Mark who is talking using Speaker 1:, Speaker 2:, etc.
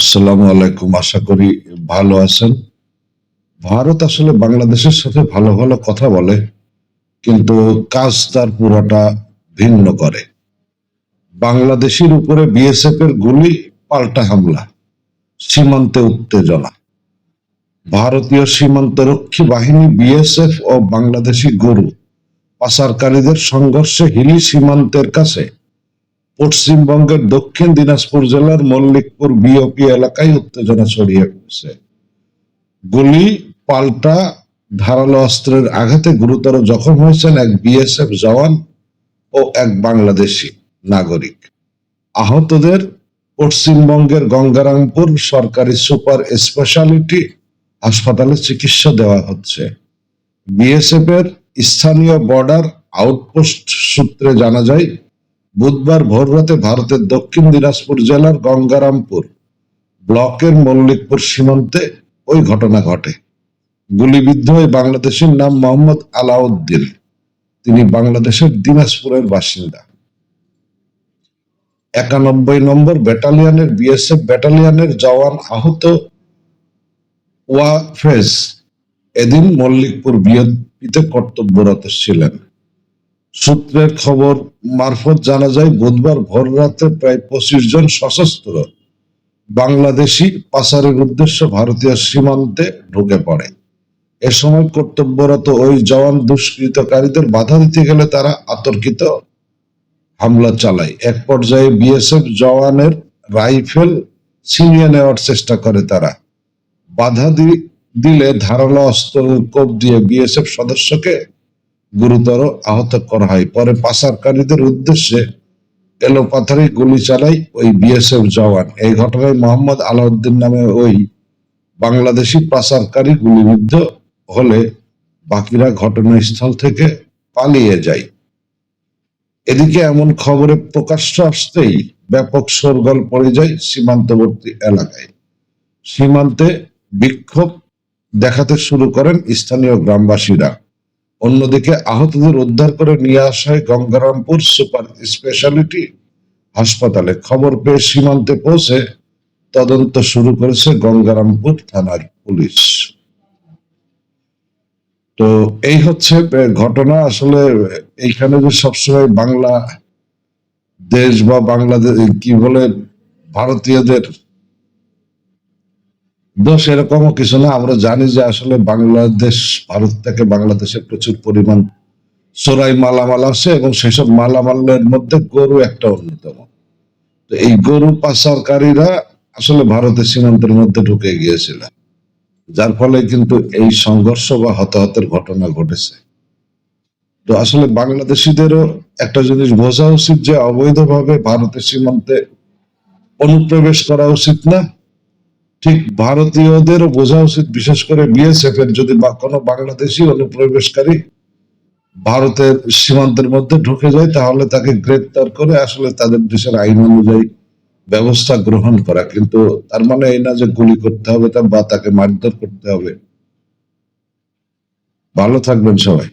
Speaker 1: আসসালামু আলাইকুম, আশা করি ভালো আছেন। ভারত আসলে বাংলাদেশের সাথে ভালো ভালো কথা বলে, কিন্তু কাজ তার পুরোটা ভিন্ন করে। বাংলাদেশের উপরে বিএসএফ এর গুলি পাল্টা হামলা, সীমান্তে উত্তেজনা। ভারতীয় সীমান্তরক্ষী বাহিনী বিএসএফ ও বাংলাদেশি গরু পাচারকারীদের সংঘর্ষে হিলি সীমান্তের কাছে পশ্চিমবঙ্গের দক্ষিণ দিনাজপুর জেলার মল্লিকপুর বিওপি এলাকায় উত্তেজনা ছড়িয়ে পড়ছে। গুলি, পাল্টা, ধারালো অস্ত্রের আঘাতে গুরুতর জখম হয়েছেন এক বিএসএফ জওয়ান ও এক বাংলাদেশি নাগরিক। আহতদের পশ্চিমবঙ্গের গঙ্গারামপুর সরকারি সুপার স্পেশালিটি হাসপাতালে চিকিৎসা দেওয়া হচ্ছে। বিএসএফ এর স্থানীয় বর্ডার আউটপোস্ট সূত্রে জানা যায় বুধবার ভোররাতে ভারতের দক্ষিণ দিনাজপুর জেলার গঙ্গারামপুর ব্লকের মল্লিকপুর সীমান্তে ওই ঘটনা ঘটে। গুলিবিদ্ধ ওই বাংলাদেশের নাম মোহাম্মদ আলাউদ্দিন। তিনি বাংলাদেশের দিনাজপুরের বাসিন্দা। একানব্বই নম্বর ব্যাটালিয়নের বিএসএফ ব্যাটালিয়নের জওয়ান আহত ওয়াফেজ এদিন মল্লিকপুর বিএনপিতে কর্তব্যরত ছিলেন। সূত্রের খবর মারফত জানা যায়, বুধবার ভোর রাতে প্রায় পঁচিশ জন সশস্ত্র বাংলাদেশি পাচারের উদ্দেশ্যে ভারতীয় সীমান্তে ঢুকে পড়ে। এ সময় কর্তব্যরত ওই জওয়ান দুষ্কৃতকারীদের বাধা দিতে গেলে তারা আতর্কিত হামলা চালায়। এক পর্যায়ে বিএসএফ জওয়ানের রাইফেল ছিনিয়ে নেওয়ার চেষ্টা করে তারা। বাধা দিলে ধারালো অস্ত্র কোপ দিয়ে বিএসএফ সদস্যকে গুরুতর আহত করা হয়। পরে পাচারকারীদের উদ্দেশ্যে এলোপাথারি গুলি চালায় ওই বিএসএফ জওয়ান। এই ঘটনায় মোহাম্মদ আলাউদ্দিন নামে ওই বাংলাদেশি পাচারকারী গুলিবিদ্ধ হলে বাকিরা ঘটনাস্থল থেকে পালিয়ে যায়। এদিকে এমন খবরে প্রকাশ্য আসতেই ব্যাপক সরগোল পড়ে যায় সীমান্তবর্তী এলাকায়। সীমান্তে বিক্ষোভ দেখাতে শুরু করেন স্থানীয় গ্রামবাসীরা। অন্যদিকে আহতদের উদ্ধার করে নিয়ে আসা হয় গঙ্গারামপুর সুপার স্পেশালিটি হাসপাতালে খবর পেয়ে সীমান্তে পৌঁছে তদন্ত শুরু করেছে গঙ্গারামপুর থানার পুলিশ। তো এই হচ্ছে ঘটনা। আসলে এইখানে যে সবসময় বাংলা দেশ বা বাংলাদেশ, কি বলে, ভারতীয়দের দোষ এরকমও কিছু না, আমরা জানি যে আসলে বাংলাদেশ, ভারত থেকে বাংলাদেশে প্রচুর পরিমাণ চোরাই মালামাল আসে এবং সেসব মালামালের মধ্যে গরু একটা অন্যতম। তো এই গরু পাচারকারীরা আসলে ভারতের সীমান্তের মধ্যে ঢুকে গিয়েছিল, যার ফলে কিন্তু এই সংঘর্ষ বা হতাহতের ঘটনা ঘটেছে। তো আসলে বাংলাদেশিদেরও একটা জিনিস বোঝা উচিত যে অবৈধভাবে ভারতের সীমান্তে অনুপ্রবেশ করা উচিত না ঠিক ভারতীয়দেরও বোঝা উচিত, বিশেষ করে বিএসএফ এর যদি কোনো বাংলাদেশি অনুপ্রবেশকারী ভারতের সীমান্তের মধ্যে ঢুকে যায়, তাহলে তাকে গ্রেপ্তার করে আসলে তাদের দেশের আইন অনুযায়ী ব্যবস্থা গ্রহণ করা। কিন্তু তার মানে এই না যে গুলি করতে হবে তা বা তাকে মারধর করতে হবে। ভালো থাকবেন সবাই।